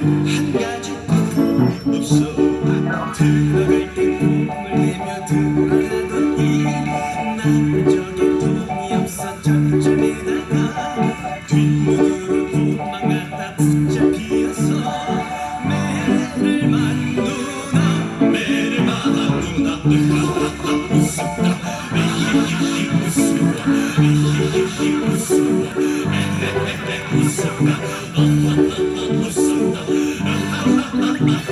한 가지뿐 없어 들어갈 때 꿈을 내며 들어가더니 남쪽에 돈이 없어 점점에다가 뒷목으로 도망갔다 붙잡히어서 매를 만누나 매를 만누나 웃었다 웃어 히히히 웃어 웃었다 웃었다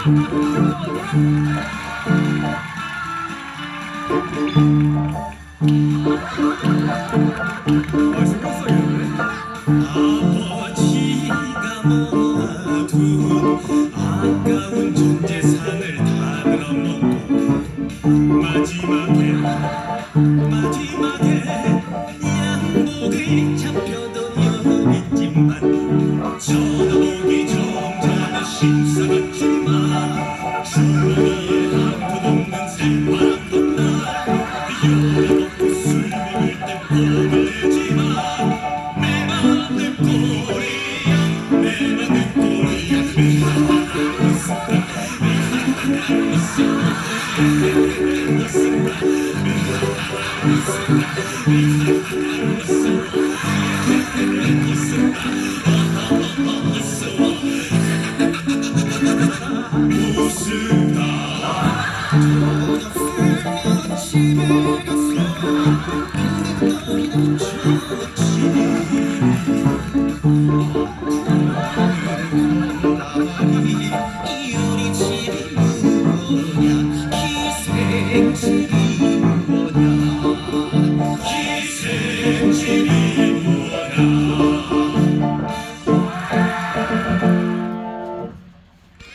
아버지가 모아둔 아까운 전 재산을 다 늘어놓고 마지막에 마지막에 양복이 잡혀도 전화오기 정자는 신사 같 없는 Thank you.